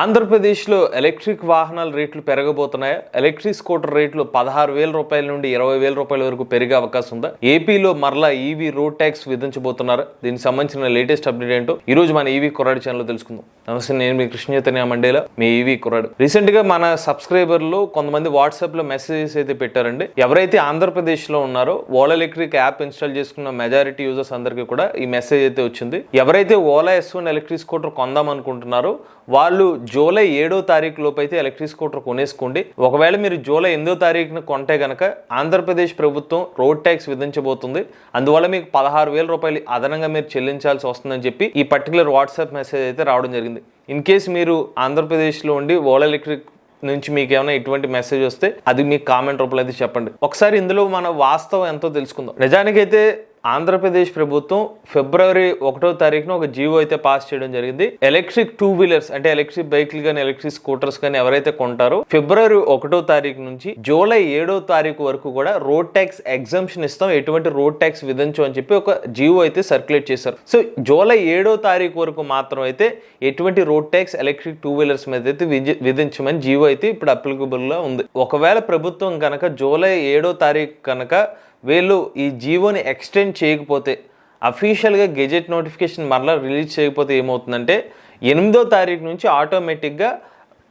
ఆంధ్రప్రదేశ్లో ఎలక్ట్రిక్ వాహనాల రేట్లు పెరగబోతున్నాయా. ఎలక్ట్రిక్ స్కూటర్ రేట్లు పదహారు వేల రూపాయల నుండి ఇరవై వేల రూపాయల వరకు పెరిగే అవకాశం ఉందా. ఏపీలో మరలా ఈవీ రోడ్ ట్యాక్స్ విధించబోతున్నారు. దీనికి సంబంధించిన లేటెస్ట్ అప్డేట్ ఏంటో ఈ రోజు మన ఈవీ కుర్రాడు ఛానల్ తెలుసుకుందాం. నమస్తే నేను మీ కృష్ణ చైతన్య మండేలా మీ ఈవీ కుర్రాడు. రీసెంట్గా మన సబ్స్క్రైబర్లు కొంతమంది వాట్సాప్లో మెసేజెస్ అయితే పెట్టారండి. ఎవరైతే ఆంధ్రప్రదేశ్లో ఉన్నారో ఓలా ఎలక్ట్రిక్ యాప్ ఇన్స్టాల్ చేసుకున్న మెజారిటీ యూజర్స్ అందరికీ కూడా ఈ మెసేజ్ అయితే వచ్చింది. ఎవరైతే Ola S one electric scooter కొందాం అనుకుంటున్నారో వాళ్ళు జూలై ఏడో తారీఖు లోపు అయితే ఎలక్ట్రిక్ స్కూటర్ కొనేసుకోండి. ఒకవేళ మీరు జూలై ఎనిమిదో తారీఖున కొంటే గనక ఆంధ్రప్రదేశ్ ప్రభుత్వం రోడ్ ట్యాక్స్ విధించబోతుంది. అందువల్ల మీకు పదహారు వేల రూపాయలు అదనంగా మీరు చెల్లించాల్సి వస్తుందని చెప్పి ఈ పర్టికులర్ వాట్సాప్ మెసేజ్ అయితే రావడం జరిగింది. ఇన్ కేస్ మీరు ఆంధ్రప్రదేశ్లో ఉండి ఓలా ఎలక్ట్రిక్ నుంచి మీకు ఏమైనా ఇటువంటి మెసేజ్ వస్తే అది మీకు కామెంట్ రూపంలో అయితే చెప్పండి. ఒకసారి ఇందులో మన వాస్తవం ఎంతో తెలుసుకుందాం. నిజానికైతే ఆంధ్రప్రదేశ్ ప్రభుత్వం ఫిబ్రవరి ఒకటో తారీఖున ఒక జీవో అయితే పాస్ చేయడం జరిగింది. ఎలక్ట్రిక్ టూ వీలర్స్ అంటే ఎలక్ట్రిక్ బైక్లు కానీ ఎలక్ట్రిక్ స్కూటర్స్ కానీ ఎవరైతే కొంటారో ఫిబ్రవరి ఒకటో తారీఖు నుంచి జూలై ఏడో తారీఖు వరకు కూడా రోడ్ ట్యాక్స్ ఎగ్జామ్షన్ ఇస్తాం. ఎటువంటి రోడ్ ట్యాక్స్ విధించు అని చెప్పి ఒక జీవో అయితే సర్క్యులేట్ చేశారు. సో జూలై ఏడో తారీఖు వరకు మాత్రం అయితే ఎటువంటి road tax electric two wheelers మీద అయితే విధించమని జీవో అయితే ఇప్పుడు అప్లికబుల్గా ఉంది. ఒకవేళ ప్రభుత్వం కనుక జూలై ఏడో తారీఖు కనుక వీళ్ళు ఈ జీవోని ఎక్స్టెండ్ చేయకపోతే అఫీషియల్గా గెజెట్ నోటిఫికేషన్ మరలా రిలీజ్ చేయకపోతే ఏమవుతుందంటే ఎనిమిదో తారీఖు నుంచి ఆటోమేటిక్గా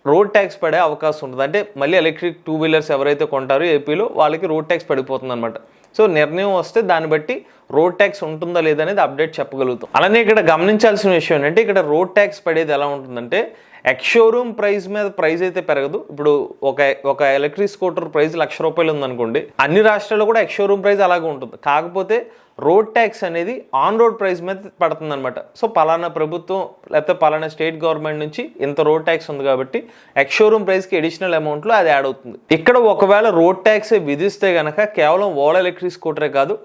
రోడ్ ట్యాక్స్ పడే అవకాశం ఉంటుంది. అంటే మళ్ళీ ఎలక్ట్రిక్ టూ వీలర్స్ ఎవరైతే కొంటారో ఏపీలో వాళ్ళకి రోడ్ ట్యాక్స్ పడిపోతుంది అనమాట సో నిర్ణయం వస్తే దాన్ని బట్టి రోడ్ ట్యాక్స్ ఉంటుందా లేదనేది అప్డేట్ చెప్పగలుగుతాం. అలానే ఇక్కడ గమనించాల్సిన విషయం ఏంటంటే ఇక్కడ రోడ్ ట్యాక్స్ పడేది ఎలా ఉంటుందంటే ఎక్స్ షోరూమ్ ప్రైస్ మీద ప్రైస్ అయితే పెరగదు. ఇప్పుడు ఒక ఒక ఎలక్ట్రిక్ స్కూటర్ ప్రైస్ లక్ష రూపాయలు ఉందనుకోండి అన్ని రాష్ట్రాల్లో కూడా ఎక్స్ షోరూమ్ ప్రైస్ అలాగే ఉంటుంది. కాకపోతే రోడ్ ట్యాక్స్ అనేది ఆన్ రోడ్ ప్రైస్ మీద పడుతుంది అనమాట సో పలానా ప్రభుత్వం లేకపోతే పలానా స్టేట్ గవర్నమెంట్ నుంచి ఇంత రోడ్ ట్యాక్స్ ఉంది కాబట్టి ఎక్స్ షోరూమ్ ప్రైస్కి అడిషనల్ అమౌంట్లో అది యాడ్ అవుతుంది. ఇక్కడ ఒకవేళ రోడ్ ట్యాక్సే విధిస్తే కనుక కేవలం ఓలా ఎలక్ట్రిక్ స్కూటరే కాదు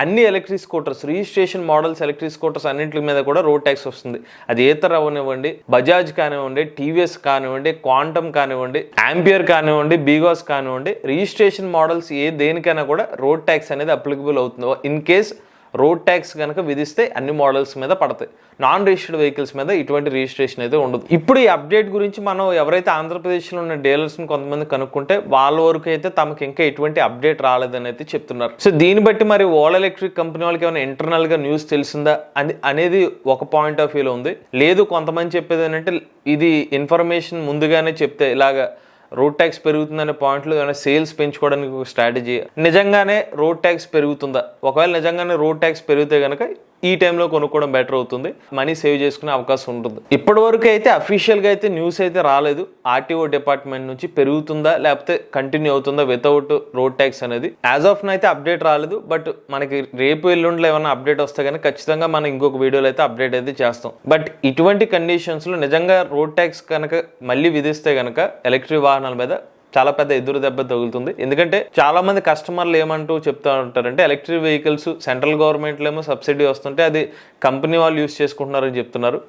అన్ని electric scooters registration models electric scooters అన్నింటి మీద కూడా రోడ్ ట్యాక్స్ వస్తుంది. అది ఏతర్ అవనివ్వండి బజాజ్ కానివ్వండి టీవీఎస్ కానివ్వండి క్వాంటమ్ కానివ్వండి ఆంపియర్ కానివ్వండి బీగాస్ కానివ్వండి రిజిస్ట్రేషన్ మోడల్స్ ఏ దేనికైనా కూడా రోడ్ ట్యాక్స్ అనేది అప్లికబుల్ అవుతుంది. ఇన్ కేస్ రోడ్ ట్యాక్స్ కనుక విధిస్తే అన్ని మోడల్స్ మీద పడతాయి. నాన్ రిజిస్టర్డ్ వెహికల్స్ మీద ఇటువంటి రిజిస్ట్రేషన్ అయితే ఉండదు. ఇప్పుడు ఈ అప్డేట్ గురించి మనం ఎవరైతే ఆంధ్రప్రదేశ్లో ఉన్న డీలర్స్ని కొంతమంది కనుక్కుంటే వాళ్ళ వరకు అయితే తమకు ఇంకా ఎటువంటి అప్డేట్ రాలేదని అయితే చెప్తున్నారు. సో దీన్ని బట్టి మరి ఓలా ఎలక్ట్రిక్ కంపెనీ వాళ్ళకి ఏమైనా ఇంటర్నల్గా న్యూస్ తెలిసిందా? అని అనేది ఒక పాయింట్ ఆఫ్ వ్యూలో ఉంది. లేదు కొంతమంది చెప్పేది ఏంటంటే ఇది ఇన్ఫర్మేషన్ ముందుగానే చెప్తే ఇలాగా రోడ్ ట్యాక్స్ పెరుగుతుందనే పాయింట్లో ఏమైనా సేల్స్ పెంచుకోవడానికి ఒక స్ట్రాటజీ నిజంగానే రోడ్ ట్యాక్స్ పెరుగుతుందా? ఒకవేళ నిజంగానే రోడ్ ట్యాక్స్ పెరిగితే కనుక ఈ టైంలో కొనుక్కోవడం బెటర్ అవుతుంది. మనీ సేవ్ చేసుకునే అవకాశం ఉంటుంది. ఇప్పటి వరకు అయితే అఫీషియల్గా అయితే న్యూస్ అయితే రాలేదు. ఆర్టీఓ డిపార్ట్మెంట్ నుంచి పెరుగుతుందా లేకపోతే కంటిన్యూ అవుతుందా వితౌట్ రోడ్ ట్యాక్స్ అనేది? యాజ్ ఆఫ్ అయితే అప్డేట్ రాలేదు. బట్ మనకి రేపు ఎల్లుండిలో ఏమైనా అప్డేట్ వస్తే కనుక ఖచ్చితంగా మనం ఇంకొక వీడియోలో అయితే అప్డేట్ అయితే చేస్తాం. బట్ ఇటువంటి కండిషన్స్లో నిజంగా రోడ్ ట్యాక్స్ కనుక మళ్ళీ విధిస్తే కనుక ఎలక్ట్రిక్ వాహనాల మీద చాలా పెద్ద ఎదురు దెబ్బ తగులుతుంది. ఎందుకంటే చాలా మంది కస్టమర్లు ఏమంటూ చెప్తా ఉంటారంటే ఎలక్ట్రిక్ వెహికల్స్ సెంట్రల్ గవర్నమెంట్లో ఏమో సబ్సిడీ వస్తుంటే అది కంపెనీ వాళ్ళు యూస్ చేసుకుంటున్నారని చెప్తున్నారు.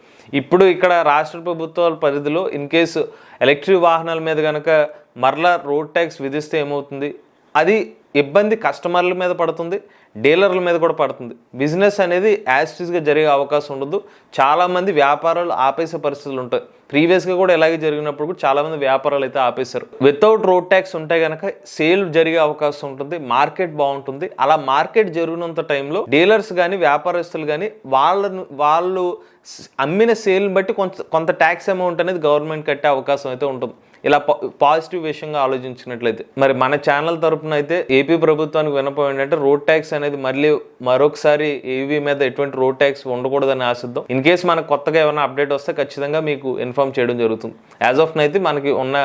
ఇప్పుడు ఇక్కడ రాష్ట్ర ప్రభుత్వాల పరిధిలో ఇన్ కేసు ఎలక్ట్రిక్ వాహనాల మీద కనుక మరలా రోడ్ ట్యాక్స్ విధిస్తే ఏమవుతుంది? అది ఇబ్బంది కస్టమర్ల మీద పడుతుంది డీలర్ల మీద కూడా పడుతుంది. బిజినెస్ అనేది యాస్టిస్గా జరిగే అవకాశం ఉండదు. చాలామంది వ్యాపారాలు ఆపేసే పరిస్థితులు ఉంటాయి. ప్రీవియస్గా కూడా ఇలాగే జరిగినప్పుడు కూడా చాలామంది వ్యాపారాలు అయితే ఆపేశారు. వితౌట్ రోడ్ ట్యాక్స్ ఉంటే కనుక సేల్ జరిగే అవకాశం ఉంటుంది మార్కెట్ బాగుంటుంది. అలా మార్కెట్ జరిగినంత టైంలో డీలర్స్ కానీ వ్యాపారస్తులు కానీ వాళ్ళను వాళ్ళు అమ్మిన సేల్ని బట్టి కొంత కొంత ట్యాక్స్ అమౌంట్ అనేది గవర్నమెంట్ కట్టే అవకాశం అయితే ఉంటుంది. ఇలా పాజిటివ్ విషయంగా ఆలోచించినట్లయితే. మరి మన ఛానల్ తరపున అయితే ఏపీ ప్రభుత్వానికి వినపం ఏంటంటే రోడ్ ట్యాక్స్ అనేది మళ్ళీ మరొకసారి ఏవీ మీద ఎటువంటి రోడ్ ట్యాక్స్ ఉండకూడదని ఆశిద్దాం ఇన్ కేస్ మనకు కొత్తగా ఏమైనా అప్డేట్ వస్తే ఖచ్చితంగా మీకు ఇన్ఫార్మ్ చేయడం జరుగుతుంది. యాజ్ ఆఫ్ అయితే మనకి ఉన్న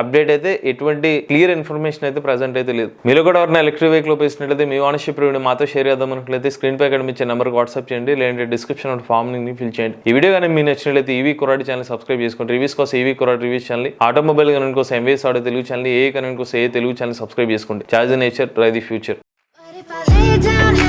అప్డేట్ అయితే ఎటువంటి క్లియర్ ఇన్ఫర్మేషన్ అయితే ప్రజెంట్ అయితే లేదు. మీరు కూడా ఎవరైనా ఎలక్ట్రిక్ వెహికల్ ఉపయోగించినట్లయితే మీ ఓనర్షిప్ రివ్యూ మాతో షేర్ చేద్దాం అనుకున్నట్లయితే స్క్రీన్ పై ఇచ్చే నెంబర్కి వాట్సాప్ చేయండి లేదంటే డిస్క్రిప్షన్ ఫామ్ని ఫిల్ చేయండి. ఈ వీడియో కానీ మీ నచ్చినట్లయితే ఈవీ కొరాడి ఛానల్ సబ్స్క్రైబ్ చేసుకోండి. రివ్యూస్ కోసం ఈవీ కొరాడి రివ్యూస్ ఛానల్ ఆటోమొబైల్ కనుక కోసం ఎంవీఎస్ ఆడియో తెలుగు ఛానల్ ఏ కనుక కోసం ఏ తెలుగు ఛానల్ సబ్స్క్రైబ్ చేసుకోండి. Charge nature future, try the future.